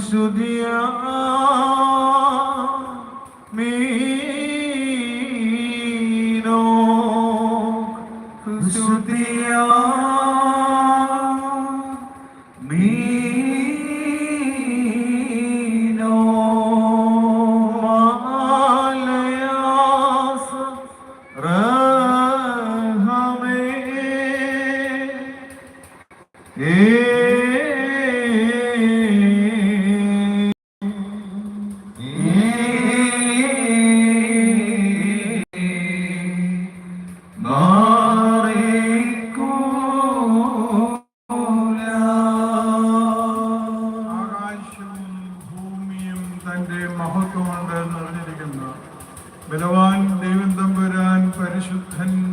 সুদিয়া মিনো সুদিয়া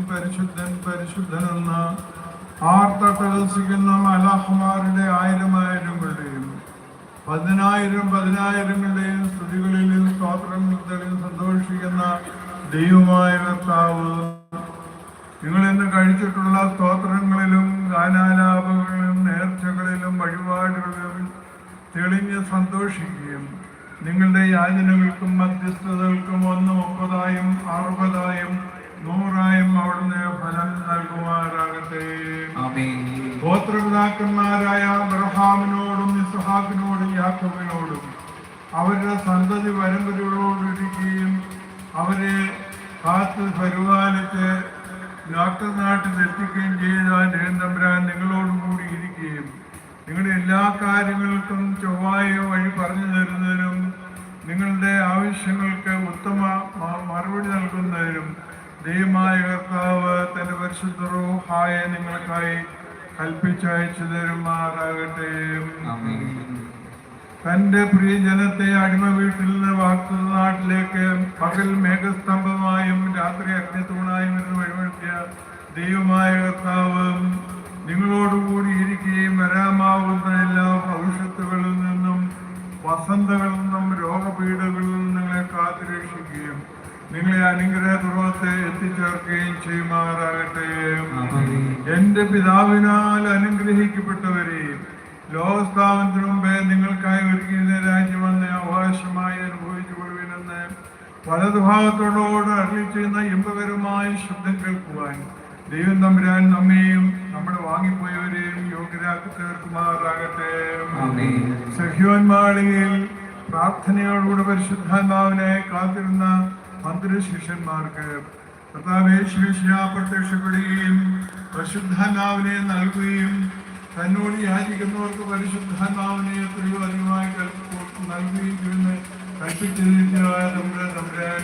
പരിശുദ്ധൻ പരിശുദ്ധൻ എന്ന ആർത്തട്ടഹസിക്കുന്ന മലാഹമാരുടെ ആയിരം ആയിരങ്ങളുടെയും പതിനായിരം പതിനായിരങ്ങളുടെയും സ്തുതികളിലും സ്തോത്രങ്ങളിലും സന്തോഷിക്കുന്ന ദൈവമായ കർത്താവ്. നിങ്ങൾ ഇന്ന് കഴിച്ചിട്ടുള്ള സ്തോത്രങ്ങളിലും ഗാനാലാപങ്ങളിലും നേർച്ചകളിലും വഴിപാടുകളിലും തെളിഞ്ഞ് സന്തോഷിക്കുകയും നിങ്ങളുടെ യാചനകൾക്കും മധ്യസ്ഥതകൾക്കും ഒന്ന് മുപ്പതായും അറുപതായും നൂറായും അവിടുന്ന് ഫലം നൽകുമാറാകട്ടെ. ഗോത്രപിതാക്കന്മാരായ അബ്രഹാമിനോടും ഇസ്ഹാക്കിനോടും യാക്കോബിനോടും അവരുടെ സന്തതി പരമ്പരയോടിരിക്കുകയും അവരെ കാത്ത് പരിപാലിച്ച് ഡോക്ടർനാട്ടിൽ എത്തിക്കുകയും ചെയ്ത ജയന്തമ്പുരാൻ നിങ്ങളോടും കൂടി ഇരിക്കുകയും നിങ്ങളുടെ എല്ലാ കാര്യങ്ങൾക്കും ചൊവ്വായ വഴി പറഞ്ഞു തരുന്നതിനും നിങ്ങളുടെ ആവശ്യങ്ങൾക്ക് ഉത്തമ മറുപടി നൽകുന്നതിനും ദൈവമായ കർത്താവ് തന്റെ പരിശുദ്ധ റൂഹായ നിങ്ങൾക്കായി കൽപ്പിച്ചയച്ചു തരുമാറാകട്ടെ. തന്റെ പ്രിയജനത്തെ അടിമ വീട്ടിൽ നിന്ന് വാക്കുന്ന നാട്ടിലേക്ക് പകൽ മേഘസ്തംഭമായും രാത്രി അഗ്നിത്തൂണായും എന്ന് വഴിവെടുത്തിയ ദൈവമായ കർത്താവ് എത്തിച്ചേർക്കുകയും ചെയ്യുമാറാകട്ടെ. എന്റെ പിതാവിനാൽ അനുഗ്രഹിക്കപ്പെട്ടവരെ ലോകസ്ഥാപനത്തിനു മുമ്പേ നിങ്ങൾക്കായി ഒരുക്കിയിരുന്ന രാജ്യമെന്ന് അവകാശമായി അനുഭവിച്ചു കൊള്ളുവിനെന്ന് വലതുഭാഗത്തോടോട് അറിയി ചെയ്യുന്ന ഇമ്പകരമായ ശബ്ദം കേൾക്കുവാൻ ദൈവം തമ്പുരാൻ നമ്മയും നമ്മുടെ വാങ്ങിപ്പോയവരെയും യോഗ്യരാക്കി തീർക്കുമാറാകട്ടെ സഹ്യോൻ മാളികയിൽ പ്രാർത്ഥനയോടുകൂടി പരിശുദ്ധാത്മാവിനെ കാത്തിരുന്ന മന്ത്രി ശിഷ്യന്മാർക്ക് കർത്താവേശിയ പ്രത്യക്ഷപ്പെടുകയും പരിശുദ്ധാത്മാവിനെ നൽകുകയും തന്നോട് യാചിക്കുന്നവർക്ക് പരിശുദ്ധാത്മാവിനെ എത്രയോ അധികമായി നൽകുകയും ചെയ്യുന്ന കൽപ്പിച്ചതിന്റെതായ നമ്മുടെ തമ്പുരാൻ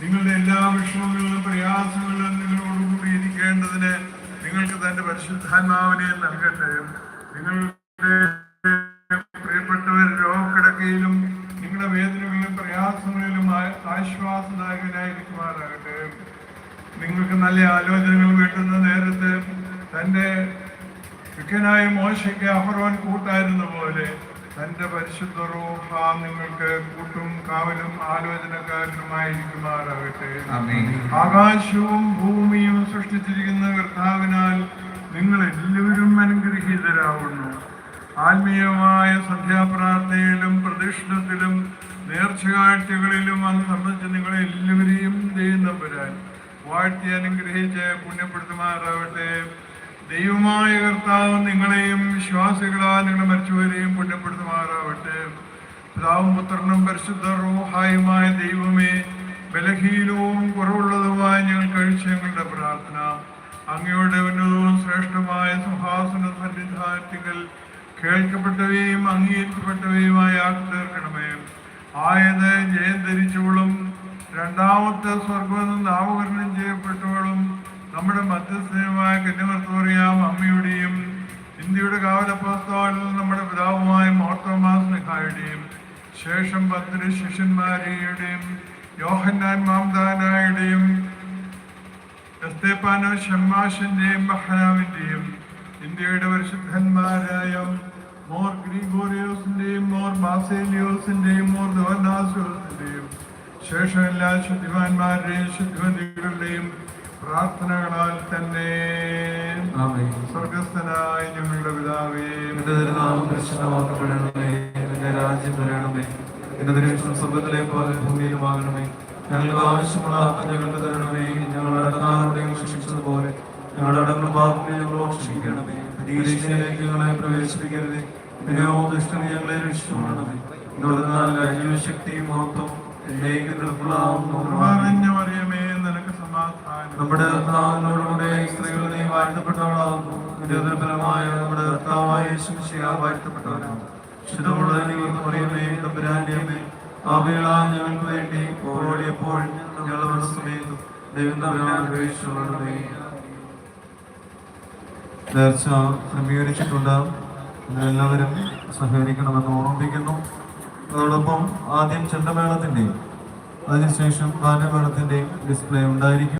നിങ്ങളുടെ എല്ലാ വിഷമങ്ങളിലും പ്രയാസങ്ങളിലും നിങ്ങളോടുകൂടി ഇരിക്കേണ്ടതിന് നിങ്ങൾക്ക് തന്റെ പരിശുദ്ധാത്മാവിനെ നൽകട്ടെ. നിങ്ങളുടെ പ്രിയപ്പെട്ടവർ രോഗക്കിടക്കയിലും നിങ്ങളുടെ വേദനകളിലും പ്രയാസങ്ങളിലും ആശ്വാസദായകനായിരിക്കുമാറാകട്ടെ. നിങ്ങൾക്ക് നല്ല ആലോചനകൾ വേണ്ടുന്ന നേരത്ത് തന്റെ ക്രിക്കനായ മോശയ്ക്ക് അഹ്റോൻ കൂട്ടായിരുന്ന പോലെ തന്റെ പരിശുദ്ധ റൂഹ നിങ്ങൾക്ക് കൂട്ടും കാവലും ആലോചനക്കാരനുമായിരിക്കുമാറാകട്ടെ. ആകാശവും ഭൂമിയും സൃഷ്ടിച്ചിരിക്കുന്ന കർത്താവിനാൽ നിങ്ങൾ എല്ലാവരും അനുഗ്രഹീതരാകുന്നു ആത്മീയമായ സന്ധ്യാപ്രാർത്ഥനയിലും പ്രദക്ഷിണത്തിലും നേർച്ചകാഴ്ചകളിലും അത് സംബന്ധിച്ച് നിങ്ങളെ എല്ലാവരെയും ദൈവം വാഴ്ത്തി അനുഗ്രഹിച്ച് പുണ്യപ്പെടുത്തുമാറാവട്ടെ. ദൈവമായ കർത്താവ് നിങ്ങളെയും വിശ്വാസികളാ നിങ്ങളെ മരിച്ചവരെയും പുണ്യപ്പെടുത്തുമാറാവട്ടെ. പിതാവും പുത്രനും പരിശുദ്ധ റൂഹായുമായ ദൈവമേ ബലഹീനവും കുറവുള്ളതുമായ ഞങ്ങൾ കഴിച്ച ഞങ്ങളുടെ പ്രാർത്ഥന. അങ്ങയുടെ ഉന്നതവും ശ്രേഷ്ഠമായ സിംഹാസന സന്നിധാനത്തികൾ കേൾക്കപ്പെട്ടവയും അംഗീകരിക്കപ്പെട്ടവയുമായി ആക്കി തീർക്കണമേ. ആയത് ജയം ധരിച്ചവളും രണ്ടാമത്തെ സ്വർഗം നാമകരണം ചെയ്യപ്പെട്ടവളും നമ്മുടെ മധ്യസ്ഥനുമായ കന്യമർത്തോറിയാം അമ്മയുടെയും ഇന്ത്യയുടെ കാവലപ്പസ്താളിൽ നമ്മുടെ പിതാവുമായ മോർത്തോമാസ് നിഹായുടെയും ശേഷം പത്തിന് ശിഷ്യന്മാരെയുടെയും യോഹന്നാൻ മാംദാനായുടെയും എസ്തേപ്പാനോ ഷമ്മാഷിന്റെയും ബഹനാവിന്റെയും ഇന്ത്യയുടെ പരിശുദ്ധന്മാരായ മോർ ഗ്രീഗോറിയോസിന്റെയും മോർ ബാസേലിയോസിന്റെയും മോർ ദോനാസിയോസിന്റെയും ശേഷം എല്ലാ ശുദ്ധിമാന്മാരുടെയും ശുദ്ധിമതികളുടെയും പ്രാർത്ഥനകളാൽ തന്നെ. സ്വർഗസ്ഥനായ ഞങ്ങളുടെ പിതാവേ നാമം രാജ്യം വരണമേ. എന്റെ ദൃഷ്ടം സ്വർഗത്തിലെ പോലെ ഭൂമിയിലുമാകണമേ ഞങ്ങൾക്ക് ആവശ്യമുള്ള ഞങ്ങൾക്ക് തരണമേ. ഞങ്ങളുടെ അടങ്ങാറുടെയും ശിക്ഷിച്ചതുപോലെ ഞങ്ങളുടെ അടങ്ങുന്ന പാപത്തെ ഞങ്ങളോട് പരീക്ഷയിലേക്ക് ഞങ്ങളെ പ്രവേശിപ്പിക്കരുത്. പിന്നെയോ ദുഷ്ടം ഞങ്ങളെ തുടർന്നാൽ രാജ്യശക്തിയും മഹത്വം നിനക്ക് സമാധാനം. നമ്മുടെ കർത്താവിനോടുകൂടെ സ്ത്രീകൾ വാഴ്ത്തപ്പെട്ടവളാകുന്നു. നിരോധനപരമായ നമ്മുടെ കർത്താവായ അമ്മേ ഞങ്ങൾക്ക് വേണ്ടി ഓടിയപ്പോഴും ഞങ്ങളുടെ സമയത്ത് ദൈവം തമ്പുരാൻ അപേക്ഷിച്ചുകൊള്ളണമേ നേർച്ച ക്രമീകരിച്ചിട്ടുണ്ട്. എല്ലാവരും സഹകരിക്കണമെന്ന് ഓർമ്മിപ്പിക്കുന്നു. അതോടൊപ്പം ആദ്യം ചെണ്ടമേളത്തിന്റെയും അതിനുശേഷം ഗാനമേളത്തിന്റെയും ഡിസ്പ്ലേ ഉണ്ടായിരിക്കും.